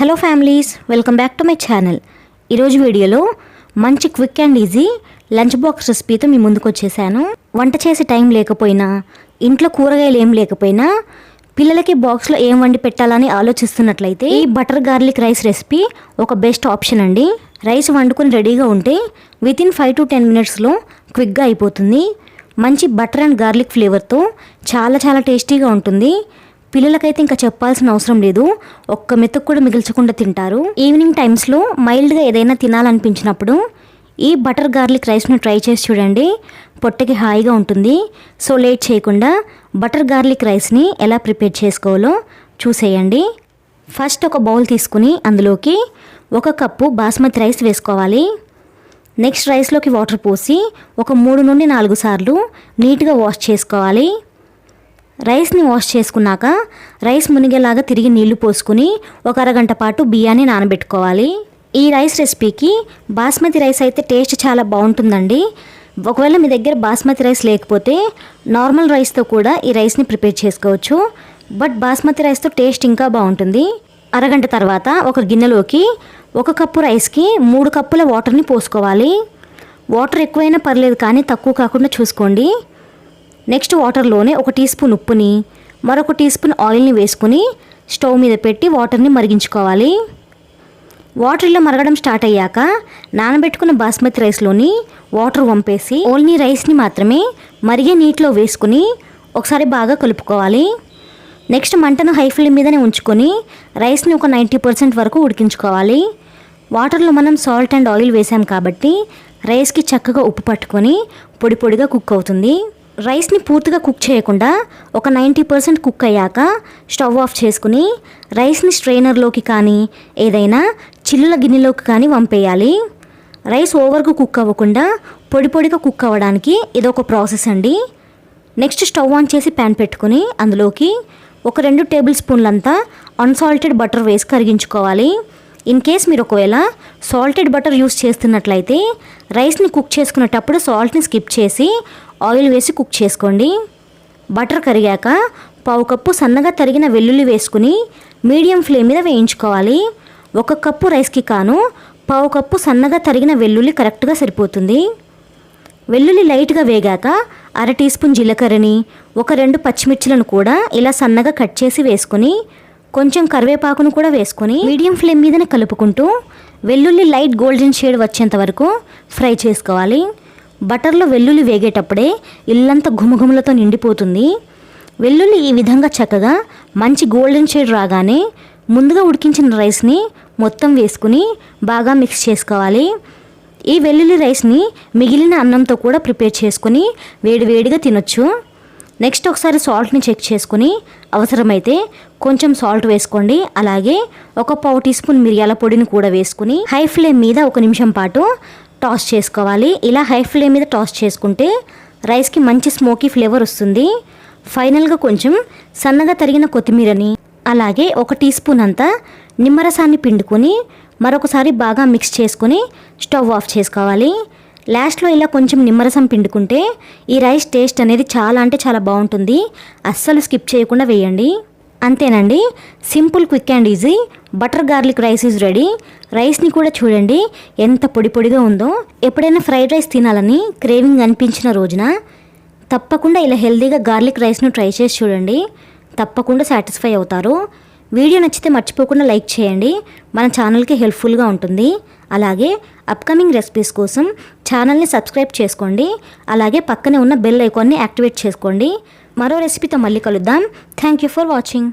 Hello families welcome back to my channel. ఈరోజు వీడియోలో మంచి quick and easy lunch box రెసిపీతో మీ ముందుకు వచ్చేసాను. వంట చేసే టైం లేకపోయినా ఇంట్లో కూరగాయలు ఏం లేకపోయినా పిల్లలకి బాక్స్లో ఏం వండి పెట్టాలని ఆలోచిస్తున్నట్లయితే ఈ బటర్ గార్లిక్ రైస్ రెసిపీ ఒక బెస్ట్ ఆప్షన్ అండి. రైస్ వండుకొని రెడీగా ఉంటే వితిన్ ఫైవ్ టు టెన్ మినిట్స్లో క్విక్గా అయిపోతుంది. మంచి బటర్ అండ్ గార్లిక్ ఫ్లేవర్తో చాలా చాలా టేస్టీగా ఉంటుంది. పిల్లలకైతే ఇంకా చెప్పాల్సిన అవసరం లేదు. ఒక్క మెతుకు కూడా మిగిల్చకుండా తింటారు. ఈవినింగ్ టైమ్స్లో మైల్డ్గా ఏదైనా తినాలనిపించినప్పుడు ఈ బటర్ గార్లిక్ రైస్ని ట్రై చేసి చూడండి. పొట్టకి హాయిగా ఉంటుంది. సో లేట్ చేయకుండా బటర్ గార్లిక్ రైస్ని ఎలా ప్రిపేర్ చేసుకోవాలో చూసేయండి. ఫస్ట్ ఒక బౌల్ తీసుకుని అందులోకి ఒక కప్పు బాస్మతి రైస్ వేసుకోవాలి. నెక్స్ట్ రైస్లోకి వాటర్ పోసి ఒక మూడు నుండి నాలుగు సార్లు నీట్గా వాష్ చేసుకోవాలి. రైస్ని వాష్ చేసుకున్నాక రైస్ మునిగేలాగా తిరిగి నీళ్ళు పోసుకుని ఒక అరగంట పాటు బియ్యాన్ని నానబెట్టుకోవాలి. ఈ రైస్ రెసిపీకి బాస్మతి రైస్ అయితే టేస్ట్ చాలా బాగుంటుందండి. ఒకవేళ మీ దగ్గర బాస్మతి రైస్ లేకపోతే నార్మల్ రైస్తో కూడా ఈ రైస్ని ప్రిపేర్ చేసుకోవచ్చు. బట్ బాస్మతి రైస్తో టేస్ట్ ఇంకా బాగుంటుంది. అరగంట తర్వాత ఒక గిన్నెలోకి ఒక కప్పు రైస్కి మూడు కప్పుల వాటర్ని పోసుకోవాలి. వాటర్ ఎక్కువైనా పర్లేదు కానీ తక్కువ కాకుండా చూసుకోండి. నెక్స్ట్ వాటర్లోనే ఒక టీ స్పూన్ ఉప్పుని మరొక టీ స్పూన్ ఆయిల్ని వేసుకుని స్టవ్ మీద పెట్టి వాటర్ని మరిగించుకోవాలి. వాటర్ ఇలా మరగడం స్టార్ట్ అయ్యాక నానబెట్టుకున్న బాస్మతి రైస్లోని వాటర్ వంపేసి ఓన్లీ రైస్ని మాత్రమే మరిగే నీటిలో వేసుకుని ఒకసారి బాగా కలుపుకోవాలి. నెక్స్ట్ మంటను హై ఫ్లేమ్ మీదనే ఉంచుకొని రైస్ని ఒక నైంటీ పర్సెంట్ వరకు ఉడికించుకోవాలి. వాటర్లో మనం సాల్ట్ అండ్ ఆయిల్ వేసాం కాబట్టి రైస్కి చక్కగా ఉప్పు పట్టుకొని పొడి పొడిగా కుక్ అవుతుంది. రైస్ని పూర్తిగా కుక్ చేయకుండా ఒక నైంటీ పర్సెంట్ కుక్ అయ్యాక స్టవ్ ఆఫ్ చేసుకుని రైస్ని స్ట్రైనర్లోకి కానీ ఏదైనా చిల్లుల గిన్నెలోకి కానీ వంపేయాలి. రైస్ ఓవర్గా కుక్ అవ్వకుండా పొడి పొడిగా కుక్ అవ్వడానికి ఇదొక ప్రాసెస్ అండి. నెక్స్ట్ స్టవ్ ఆన్ చేసి ప్యాన్ పెట్టుకుని అందులోకి ఒక రెండు టేబుల్ స్పూన్లంతా అన్సాల్టెడ్ బటర్ వేసి కరిగించుకోవాలి. ఇన్ కేస్ మీరు ఒకవేళ సాల్టెడ్ బటర్ యూస్ చేస్తున్నట్లయితే రైస్ని కుక్ చేసుకునేటప్పుడు సాల్ట్ని స్కిప్ చేసి ఆయిల్ వేసి కుక్ చేసుకోండి. బటర్ కరిగాక పావు కప్పు సన్నగా తరిగిన వెల్లుల్లి వేసుకుని మీడియం ఫ్లేమ్ మీద వేయించుకోవాలి. ఒక కప్పు రైస్కి కాను పావు కప్పు సన్నగా తరిగిన వెల్లుల్లి కరెక్ట్గా సరిపోతుంది. వెల్లుల్లి లైట్గా వేగాక అర టీ స్పూన్ జీలకర్రని ఒక రెండు పచ్చిమిర్చిలను కూడా ఇలా సన్నగా కట్ చేసి వేసుకుని కొంచెం కరివేపాకును కూడా వేసుకొని మీడియం ఫ్లేమ్ మీదనే కలుపుకుంటూ వెల్లుల్లి లైట్ గోల్డెన్ షేడ్ వచ్చేంత వరకు ఫ్రై చేసుకోవాలి. బటర్లో వెల్లుల్లి వేగేటప్పుడే ఇల్లంతా ఘుమఘుమలతో నిండిపోతుంది. వెల్లుల్లి ఈ విధంగా చక్కగా మంచి గోల్డెన్ షేడ్ రాగానే ముందుగా ఉడికించిన రైస్ని మొత్తం వేసుకుని బాగా మిక్స్ చేసుకోవాలి. ఈ వెల్లుల్లి రైస్ని మిగిలిన అన్నంతో కూడా ప్రిపేర్ చేసుకుని వేడివేడిగా తినొచ్చు. నెక్స్ట్ ఒకసారి సాల్ట్ని చెక్ చేసుకుని అవసరమైతే కొంచెం సాల్ట్ వేసుకోండి. అలాగే ఒక పావు టీ స్పూన్ మిరియాల పొడిని కూడా వేసుకుని హై ఫ్లేమ్ మీద ఒక నిమిషం పాటు టాస్ చేసుకోవాలి. ఇలా హై ఫ్లేమ్ మీద టాస్ చేసుకుంటే రైస్కి మంచి స్మోకీ ఫ్లేవర్ వస్తుంది. ఫైనల్గా కొంచెం సన్నగా తరిగిన కొత్తిమీరని అలాగే ఒక టీ స్పూన్ అంతా నిమ్మరసాన్ని పిండుకొని మరొకసారి బాగా మిక్స్ చేసుకొని స్టవ్ ఆఫ్ చేసుకోవాలి. లాస్ట్లో ఇలా కొంచెం నిమ్మరసం పిండుకుంటే ఈ రైస్ టేస్ట్ అనేది చాలా అంటే చాలా బాగుంటుంది. అస్సలు స్కిప్ చేయకుండా వేయండి. అంతేనండి. Simple quick and easy. Butter garlic rice is ready. రైస్ని కూడా చూడండి ఎంత పొడి పొడిగా ఉందో. ఎప్పుడైనా ఫ్రైడ్ రైస్ తినాలని క్రేవింగ్ అనిపించిన రోజున తప్పకుండా ఇలా హెల్తీగా గార్లిక్ రైస్ను ట్రై చేసి చూడండి. తప్పకుండా సాటిస్ఫై అవుతారు. వీడియో నచ్చితే మర్చిపోకుండా లైక్ చేయండి. మన ఛానల్కి హెల్ప్ఫుల్గా ఉంటుంది. అలాగే అప్కమింగ్ రెసిపీస్ కోసం ఛానల్ని సబ్స్క్రైబ్ చేసుకోండి. అలాగే పక్కనే ఉన్న బెల్ ఐకాన్ని యాక్టివేట్ చేసుకోండి. మరో రెసిపీతో మళ్ళీ కలుద్దాం. Thank you for watching.